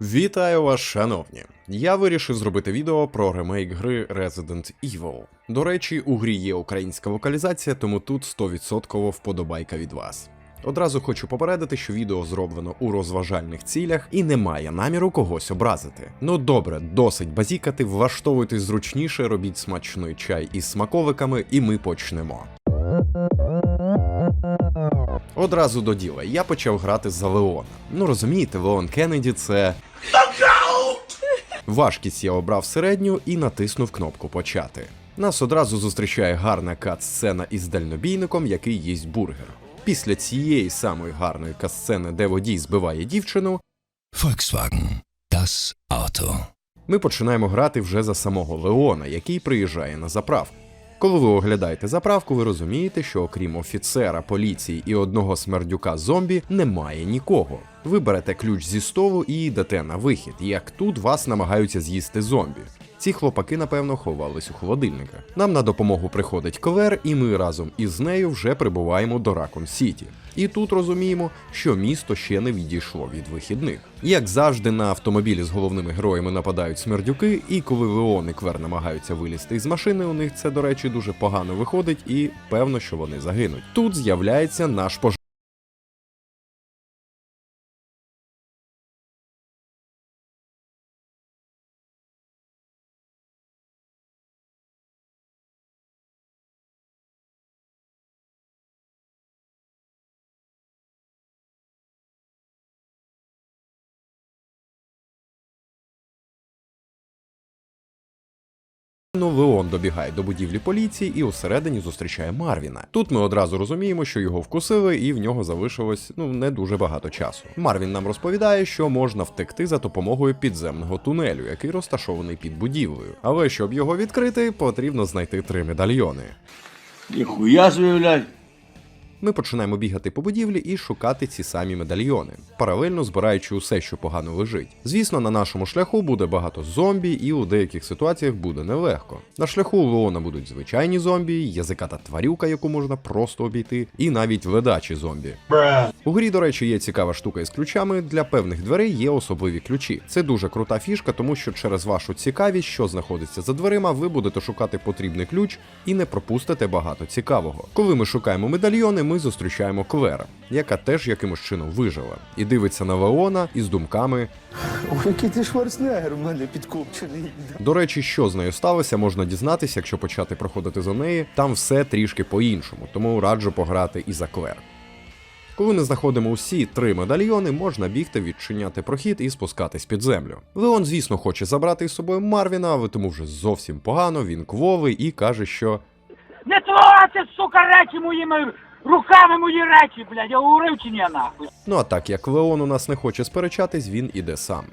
Вітаю вас, шановні! Я вирішив зробити відео про ремейк гри Resident Evil. До речі, у грі є українська вокалізація, тому тут 100% вподобайка від вас. Одразу хочу попередити, що відео зроблено у розважальних цілях і не має наміру когось образити. Ну добре, досить базікати, влаштовуйтесь зручніше, робіть смачний чай із смаковиками, і ми почнемо. Одразу до діла, я почав грати за Леона. Ну розумієте, Леон Кеннеді це. Важкість я обрав середню і натиснув кнопку почати. Нас одразу зустрічає гарна кат-сцена із дальнобійником, який їсть бургер. Після цієї самої гарної кат-сцени, де водій збиває дівчину, Volkswagen. Das Auto. ми починаємо грати вже за самого Леона, який приїжджає на заправку. Коли ви оглядаєте заправку, ви розумієте, що окрім офіцера, поліції і одного смердюка зомбі немає нікого. Ви берете ключ зі столу і йдете на вихід, як тут вас намагаються з'їсти зомбі. Ці хлопаки, напевно, ховались у холодильниках. Нам на допомогу приходить Клер, і ми разом із нею вже прибуваємо до Ракон Сіті. І тут розуміємо, що місто ще не відійшло від вихідних. Як завжди, на автомобілі з головними героями нападають смердюки, і коли Леон і Квер намагаються вилізти із машини, у них це, до речі, дуже погано виходить, і певно, що вони загинуть. Тут з'являється наш пож... Леон добігає до будівлі поліції і усередині зустрічає Марвіна. Тут ми одразу розуміємо, що його вкусили, і в нього залишилось ну не дуже багато часу. Марвін нам розповідає, що можна втекти за допомогою підземного тунелю, який розташований під будівлею. Але щоб його відкрити, потрібно знайти три медальйони. Ніхуя блядь. Ми починаємо бігати по будівлі і шукати ці самі медальйони, паралельно збираючи усе, що погано лежить. Звісно, на нашому шляху буде багато зомбі, і у деяких ситуаціях буде нелегко. На шляху Леона будуть звичайні зомбі, язиката тварюка, яку можна просто обійти, і навіть ледачі зомбі. У грі, до речі, є цікава штука із ключами. Для певних дверей є особливі ключі. Це дуже крута фішка, тому що через вашу цікавість, що знаходиться за дверима, ви будете шукати потрібний ключ і не пропустите багато цікавого. Коли ми шукаємо медальйони, ми зустрічаємо Клера, яка теж якимось чином вижила, і дивиться на Леона із думками. Ой, який ти шварценеггер у мене підкопчений. До речі, що з нею сталося, можна дізнатися, якщо почати проходити за неї. Там все трішки по-іншому, тому раджу пограти і за Клер. Коли ми знаходимо усі три медальйони, можна бігти, відчиняти прохід і спускатись під землю. Леон, звісно, хоче забрати із собою Марвіна, але тому вже зовсім погано, він квовий і каже, що Не трогайте, сука, речі моїми руками мої речі, блядь, я говорив чи ні, нахуй. Ну а так як Леон у нас не хоче сперечатись, він іде сам.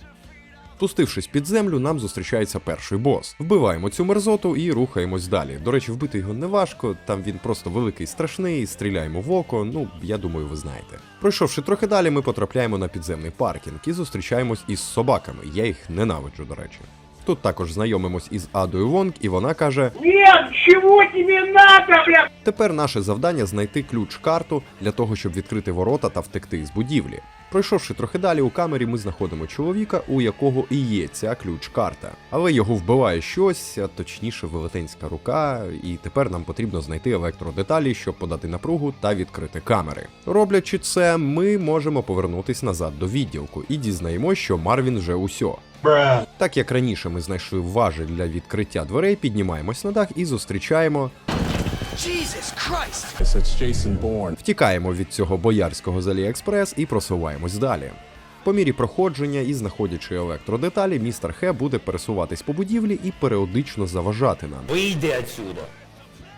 Спустившись під землю, нам зустрічається перший бос. Вбиваємо цю мерзоту і рухаємось далі. До речі, вбити його не важко, там він просто великий страшний, стріляємо в око, ну я думаю, ви знаєте. Пройшовши трохи далі, ми потрапляємо на підземний паркінг і зустрічаємось із собаками. Я їх ненавиджу, до речі. Тут також знайомимось із Адою Вонг, і вона каже: Нет, чого тобі надо, блядь? Тепер наше завдання знайти ключ-карту для того, щоб відкрити ворота та втекти із будівлі. Пройшовши трохи далі у камері, ми знаходимо чоловіка, у якого і є ця ключ-карта. Але його вбиває щось, а точніше велетенська рука, і тепер нам потрібно знайти електродеталі, щоб подати напругу та відкрити камери. Роблячи це, ми можемо повернутись назад до відділку і дізнаємось, що Марвін вже усьо. Так як раніше ми знайшли важель для відкриття дверей, піднімаємось на дах і зустрічаємо Втікаємо від цього боярського з Аліекспрес і просуваємось далі. По мірі проходження і знаходячи електродеталі, містер Хе буде пересуватись по будівлі і періодично заважати нам. Вийди отсюда.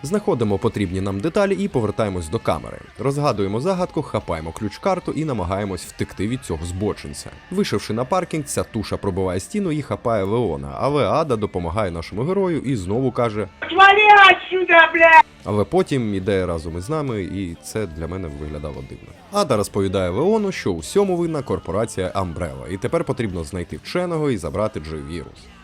Знаходимо потрібні нам деталі і повертаємось до камери. Розгадуємо загадку, хапаємо ключ-карту і намагаємось втекти від цього збочинця. Вийшовши на паркінг, ця туша пробиває стіну і хапає Леона, але Ада допомагає нашому герою і знову каже: отсюда, блядь! Але потім іде разом із нами, і це для мене виглядало дивно. Ада розповідає Леону, що усьому винна корпорація Umbrella, і тепер потрібно знайти вченого і забрати Джей вірус.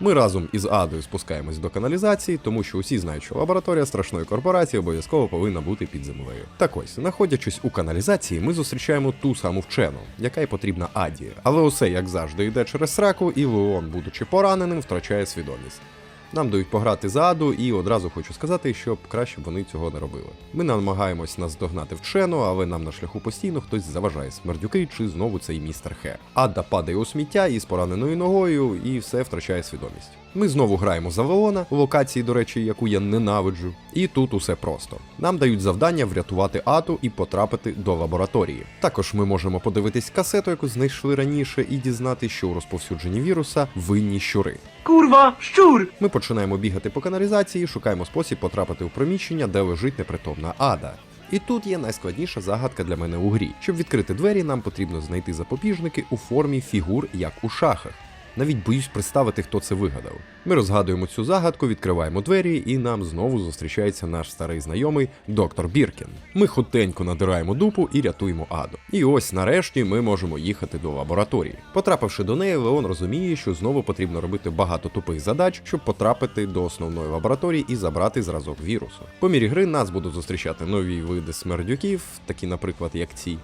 Ми разом із Адою спускаємось до каналізації, тому що усі знають, що лабораторія страшної корпорації обов'язково повинна бути під землею. Так ось, знаходячись у каналізації, ми зустрічаємо ту саму вчену, яка й потрібна Аді. Але усе, як завжди, йде через сраку, і Леон, будучи пораненим, втрачає свідомість. Нам дають пограти за Аду, і одразу хочу сказати, щоб краще б вони цього не робили. Ми намагаємось наздогнати вчену, але нам на шляху постійно хтось заважає смердюки чи знову цей містер Хе. Ада падає у сміття із пораненою ногою і все втрачає свідомість. Ми знову граємо за Леона, у локації, до речі, яку я ненавиджу. І тут усе просто. Нам дають завдання врятувати Ату і потрапити до лабораторії. Також ми можемо подивитись касету, яку знайшли раніше, і дізнати, що у розповсюдженні віруса винні щури. Курва, щур! Ми починаємо бігати по каналізації, шукаємо спосіб потрапити у приміщення, де лежить непритомна ада. І тут є найскладніша загадка для мене у грі. Щоб відкрити двері, нам потрібно знайти запобіжники у формі фігур, як у шахах. Навіть боюсь представити, хто це вигадав. Ми розгадуємо цю загадку, відкриваємо двері, і нам знову зустрічається наш старий знайомий доктор Біркін. Ми хутенько надираємо дупу і рятуємо Аду. І ось нарешті ми можемо їхати до лабораторії. Потрапивши до неї, Леон розуміє, що знову потрібно робити багато тупих задач, щоб потрапити до основної лабораторії і забрати зразок вірусу. По мірі гри нас будуть зустрічати нові види смердюків, такі, наприклад, як ці.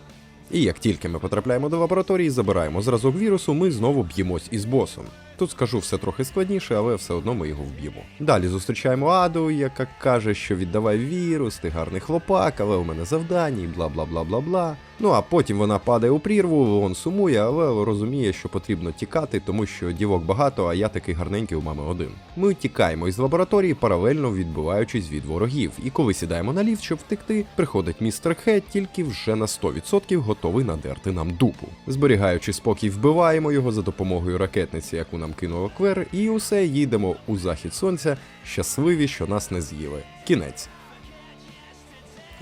І як тільки ми потрапляємо до лабораторії, забираємо зразок вірусу, ми знову б'ємось із босом. Тут скажу все трохи складніше, але все одно ми його вб'ємо. Далі зустрічаємо Аду, яка каже, що віддавай вірус, ти гарний хлопак, але у мене завдання, і бла бла бла бла бла. Ну а потім вона падає у прірву, Леон сумує, але розуміє, що потрібно тікати, тому що дівок багато, а я такий гарненький у мами один. Ми тікаємо із лабораторії, паралельно відбиваючись від ворогів. І коли сідаємо на ліфт, щоб втекти, приходить містер Хет, тільки вже на 100% готовий надерти нам дупу. Зберігаючи спокій, вбиваємо його за допомогою ракетниці, яку нам кинув Квер, і усе їдемо у захід сонця, щасливі, що нас не з'їли. Кінець.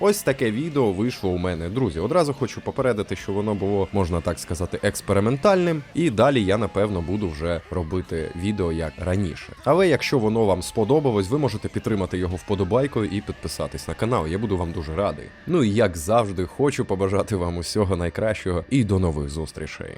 Ось таке відео вийшло у мене, друзі. Одразу хочу попередити, що воно було, можна так сказати, експериментальним, і далі я напевно буду вже робити відео як раніше. Але якщо воно вам сподобалось, ви можете підтримати його вподобайкою і підписатись на канал. Я буду вам дуже радий. Ну і як завжди, хочу побажати вам усього найкращого і до нових зустрічей.